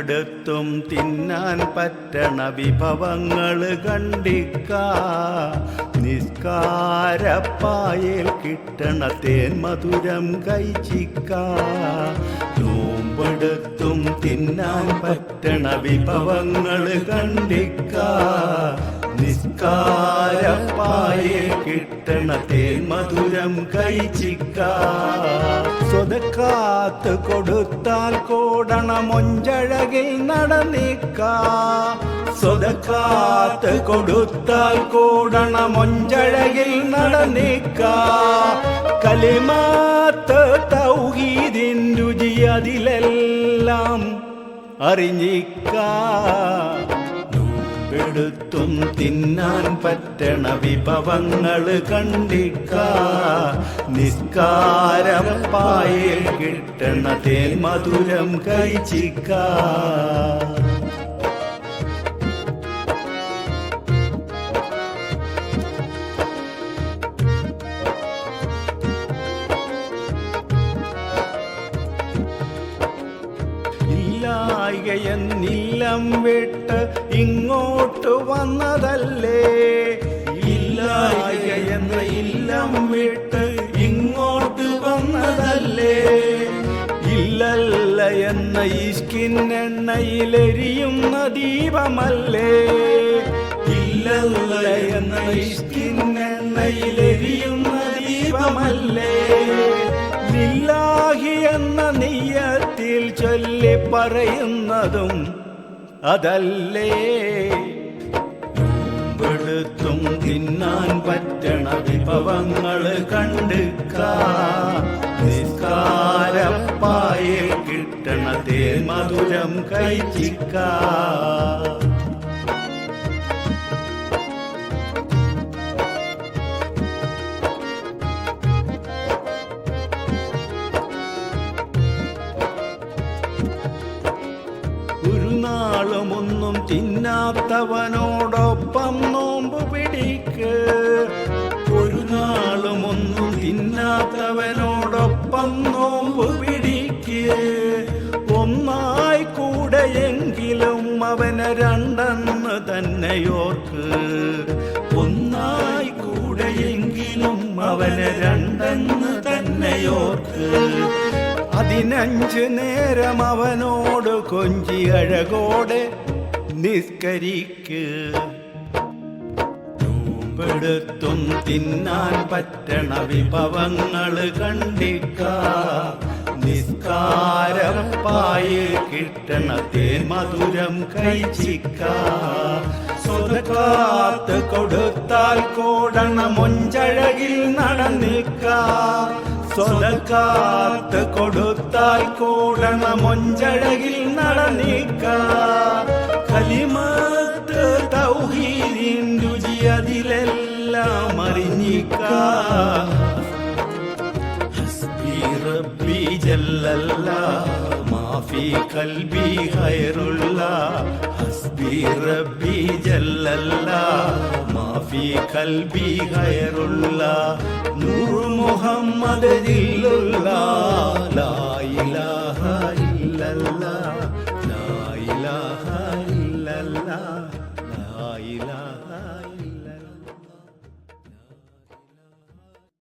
നോമ്പെടുത്തും തിന്നാൻ പറ്റണ വിഭവങ്ങൾ കണ്ടിക്ക. നിസ്കാരപ്പായൽ കിട്ടണ തേൻ മധുരം കഴിച്ചിക്ക. തിന്നാൻ പറ്റണ വിഭവങ്ങൾ കണ്ടിക്ക. നിസ്കാരപ്പായൽ കിട്ടണ തേൻ മധുരം കഴിച്ചിക്ക. സ്വതക്കാത്ത് കൊടുത്താൽ കോടണ മൊഞ്ചഴകിൽ നടന്നിക്ക. സ്വതക്കാത്ത് കൊടുത്താൽ കോടണ മൊഞ്ചഴകിൽ നടന്നിക്ക. കലിമാത്ത് തൗഹീദിൻ രുചി അതിലെല്ലാം അറിഞ്ഞിക്ക. എടുത്തും തിന്നാൻ പറ്റണ വിഭവങ്ങൾ കണ്ടിക്ക. നിസ്കാരപ്പായിൽ കിട്ടണ തേൻ മധുരം കഴിച്ചിക്ക. ഇല്ലായകയെന്നില്ലം വിട്ട് ഇങ്ങോട്ട് വന്നതല്ലേ? ഇല്ലായികയെന്ന ഇല്ലം വിട്ട് ഇങ്ങോട്ട് വന്നതല്ലേ? ഇല്ലല്ല എന്ന ഇഷ്കിന്നെണ്ണയിലെരിയുന്ന ദീപമല്ലേ ഇല്ലല്ല എന്ന ഇഷ്കിന്നെണ്ണയിലെരിയുന്ന ദീപമല്ലേ ലില്ലാഹി എന്ന നെയ്യത്തിൽ ചൊല്ലി പറയുന്നതും അതല്ലേ? വെടുത്തും തിന്നാൻ പറ്റണ വിഭവങ്ങൾ കണ്ടുക്കാരപ്പായ നിസ്കാരപ്പായിൽ കിട്ടണ തേൻ മധുരം കഴിച്ചിക്ക. ഒരു നാളുമൊന്നും തിന്നാത്തവനോടൊപ്പം നോമ്പ് പിടിക്ക്. ഒരു നാളുമൊന്നും തിന്നാത്തവനോടൊപ്പം നോമ്പ് പിടിക്ക്. ഒന്നായി കൂടെയെങ്കിലും അവനെ രണ്ടെന്ന് തന്നെയോർക്ക് ഒന്നായി കൂടെയെങ്കിലും അവനെ രണ്ടെന്ന് തന്നെയോർക്ക് അതിനഞ്ച് നേരം അവനോട് കൊഞ്ചി അഴകോടെ നിസ്കരിക്ക്. തിന്നാൻ പറ്റണ വിഭവങ്ങൾ കണ്ടിക്ക. നിസ്കാരപ്പായി കിട്ടണ തേൻ മധുരം കഴിച്ചിക്ക. സ്വതക്കാത്ത് കൊടുത്താൽ കോടണ മൊഞ്ചഴകിൽ നടന്നിക്ക. സ്വതക്കാത്ത് കൊടുത്താൽ കൂടണ മൊഞ്ചഴകിൽ നടനീക്ക. കലിമത്ത് തൗഹീദിൻ രുചി അതിലെല്ലാം അറിഞ്ഞിക്ക. ജല്ലല്ല മാഫി കൽബി ഖൈറുല്ല. ഹസ്ബി റബ്ബി ജല്ലല്ല മാഫി കൽബി ഖൈറുല്ല. നൂർ മുഹമ്മദ് ജില്ലുള്ള ലാ ഇലാഹ